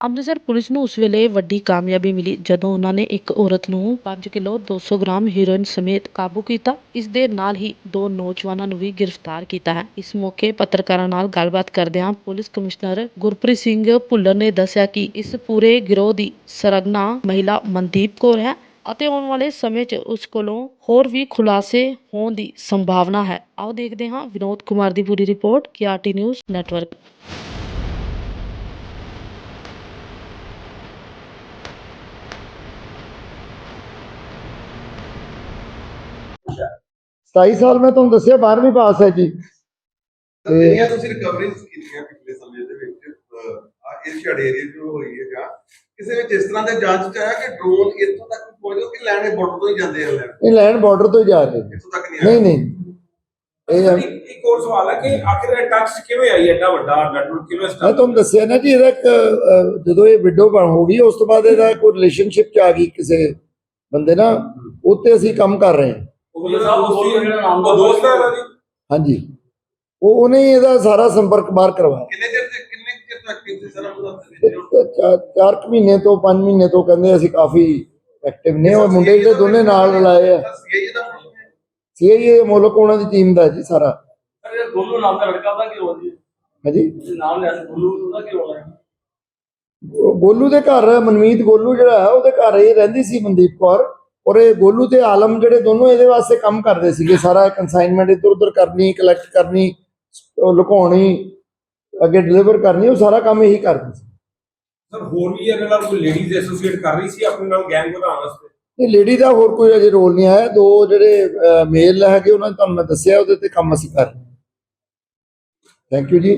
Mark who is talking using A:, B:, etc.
A: Amritsar police ਨੂੰ ਉਸ ਵੇਲੇ ਵੱਡੀ ਕਾਮਯਾਬੀ ਮਿਲੀ ਜਦੋਂ ਉਹਨਾਂ ਨੇ ਇੱਕ ਔਰਤ ਨੂੰ ਪੰਜ ਕਿਲੋ ਦੋ ਸੌ ਗ੍ਰਾਮ ਹੀਰੋਇਨ ਸਮੇਤ ਕਾਬੂ ਕੀਤਾ। ਇਸ ਦੇ ਨਾਲ ਹੀ ਦੋ ਨੌਜਵਾਨਾਂ ਨੂੰ ਵੀ ਗ੍ਰਿਫਤਾਰ ਕੀਤਾ ਹੈ। ਇਸ ਮੌਕੇ ਪੱਤਰਕਾਰਾਂ ਨਾਲ ਗੱਲਬਾਤ ਕਰਦਿਆਂ ਪੁਲਿਸ ਕਮਿਸ਼ਨਰ ਗੁਰਪ੍ਰੀਤ ਸਿੰਘ ਭੁੱਲਰ ਨੇ ਦੱਸਿਆ ਕਿ ਇਸ ਪੂਰੇ ਗਿਰੋਹ ਦੀ ਸਰਗਨਾ ਮਹਿਲਾ ਮਨਦੀਪ ਕੌਰ ਹੈ ਅਤੇ ਆਉਣ ਵਾਲੇ ਸਮੇਂ 'ਚ ਉਸ ਕੋਲੋਂ ਹੋਰ ਵੀ ਖੁਲਾਸੇ ਹੋਣ ਦੀ ਸੰਭਾਵਨਾ ਹੈ। ਆਓ ਦੇਖਦੇ ਹਾਂ ਵਿਨੋਦ ਕੁਮਾਰ ਦੀ ਪੂਰੀ ਰਿਪੋਰਟ ਕਿਆਟੀ ਨਿਊਜ਼ ਨੈਟਵਰਕ।
B: ਸਤਾਈ ਸਾਲ ਮੈਂ ਤੁਹਾਨੂੰ ਦੱਸਿਆ 12ਵੀਂ ਪਾਸ ਹੈ ਜੀ।
C: ਤੇ ਜਿਹੜੀਆਂ ਤੁਸੀਂ ਰਿਕਵਰੀਜ਼ ਕੀਤੀਆਂ ਪਿਛਲੇ ਸਮੇਂ ਦੇ ਵਿੱਚ ਆ ਏਸ਼ੀਆਡ ਏਰੀਆ ਜੋ ਹੋਈ ਹੈ ਜਾਂ ਕਿਸੇ ਵਿੱਚ ਇਸ ਤਰ੍ਹਾਂ ਦੇ ਜਾਂਚ ਚ ਆਇਆ ਕਿ ਡਰੋਨ ਇੱਥੋਂ ਤੱਕ ਪਹੁੰਚੋ ਕਿ ਲੈਣੇ ਬਾਰਡਰ ਤੋਂ ਹੀ ਜਾਂਦੇ ਆ ਲੈਣ?
B: ਇਹ ਲੈਂਡ ਬਾਰਡਰ ਤੋਂ ਹੀ ਜਾ ਰਹੇ ਨੇ।
C: ਇੱਥੋਂ ਤੱਕ ਨਹੀਂ
B: ਨਹੀਂ
C: ਆਇਆ
B: ਨਹੀਂ ਇਹ
D: ਇੱਕ ਇੱਕ ਹੋਰ ਸਵਾਲ ਹੈ ਕਿ ਆਖਿਰ ਇਹ ਟੱਚ ਕਿਵੇਂ ਆਈ ਐਡਾ ਵੱਡਾ ਨੈਟਵਰਕ ਕਿਵੇਂ
B: ਮੈਂ
D: ਸਟਾਰਟ
B: ਤੁਹਾਨੂੰ ਦੱਸਿਆ ਨਾ ਜੀ ਇਹਦਾ ਇੱਕ ਅਹ, ਜਦੋਂ ਇਹ ਵਿਡੋ ਬਣ ਹੋ ਗਈ ਉਸ ਤੋਂ ਬਾਅਦ ਇਹਦਾ ਕੋਈ ਰਿਲੇਸ਼ਨਸ਼ਿਪ ਚ ਆ ਗਈ ਕਿਸੇ ਬੰਦੇ ਨਾਲ ਉੱਤੇ ਅਸੀਂ ਕੰਮ ਕਰ ਰਹੇ ਹਾਂ।
D: ਉਹ ਦੋਸਤ ਹੈ ਇਹਦਾ ਜੀ?
B: ਹਾਂਜੀ। ਉਹ ਉਹਨੇ ਹੀ ਇਹਦਾ ਸਾਰਾ ਸੰਪਰਕ ਬਾਹਰ ਕਰਵਾਇਆ।
C: ਕਿੰਨੇ ਚਿਰ ਤੇ ਕਿੰਨੇ ਕੁ ਚਿਰ ਤੱਕ ਕਿਸੇ ਸਰ ਨੂੰ
B: ਤੇ ਚਾ- ਚਾਰ ਕੁ ਮਹੀਨੇ ਤੋਂ 5 ਮਹੀਨੇ ਤੋਂ ਕਹਿੰਦੇ ਅਸੀਂ ਕਾਫੀ ਐਕਟਿਵ ਨੇ। ਉਹ ਮੁੰਡੇ ਜਿਹੜੇ ਦੋਨੇ ਨਾਲ ਰਲਾਏ ਆ।
C: ਸੀਆਈਏ ਦਾ
B: ਸੀਆਈਏ ਮੁਲਕ ਉਹਨਾਂ ਦੀ ਟੀਮ ਦਾ ਜੀ ਸਾਰਾ।
D: ਸਰ ਇਹ ਗੋਲੂ ਨਾਮ ਦਾ ਲੜਕਾ ਦਾ ਕੀ ਹੋ ਜੀ?
B: ਹਾਂਜੀ?
D: ਇਹ ਨਾਮ ਲਿਆ ਸੀ ਗੋਲੂ ਉਹਦਾ ਕੀ ਹੋਣਾ ਹੈ
B: ਉਹ ਗੋਲੂ ਦੇ ਘਰ ਮਨਮੀਤ ਗੋਲੂ ਜਿਹੜਾ ਹੈ ਉਹਦੇ ਘਰ ਇਹ ਰਹਿੰਦੀ ਸੀ ਮਨਦੀਪ ਕੌਰ। ਔਰ ਇਹ ਗੋਲੂ ਤੇ ਆਲਮ ਜਿਹੜੇ ਦੋਨੋਂ ਇਹਦੇ ਵਾਸਤੇ ਕੰਮ ਕਰਦੇ ਸੀਗੇ ਸਾਰਾ ਕਨਸਾਈਨਮੈਂਟ ਇੱਧਰ ਉੱਧਰ ਕਰਨੀ ਕਲੈਕਟ ਕਰਨੀ ਲੁਕਾਉਣੀ ਅੱਗੇ ਡਿਲੀਵਰ ਕਰਨੀ ਉਹ ਸਾਰਾ ਕੰਮ ਇਹੀ ਕਰਦੇ ਸੀ।
D: ਸਰ ਹੋਰ ਵੀ ਇਹਦੇ ਨਾਲ ਕੋਈ ਲੇਡੀਜ਼ ਐਸੋਸੀਏਟ ਕਰ ਰਹੀ ਸੀ ਆਪਣੇ ਨਾਲ ਗੈਂਗ ਵਧਾਉਣ ਵਾਸਤੇ?
B: ਇਹ ਲੇਡੀ ਦਾ ਹੋਰ ਕੋਈ ਅਜੇ ਰੋਲ ਨਹੀਂ ਆਇਆ। ਦੋ ਜਿਹੜੇ ਮੇਲ ਹੈਗੇ ਉਹਨਾਂ ਨੇ ਤੁਹਾਨੂੰ ਮੈਂ ਦੱਸਿਆ ਉਹਦੇ ਤੇ ਕੰਮ ਅਸੀਂ ਕਰ ਰਹੇ ਥੈਂਕ ਯੂ ਜੀ।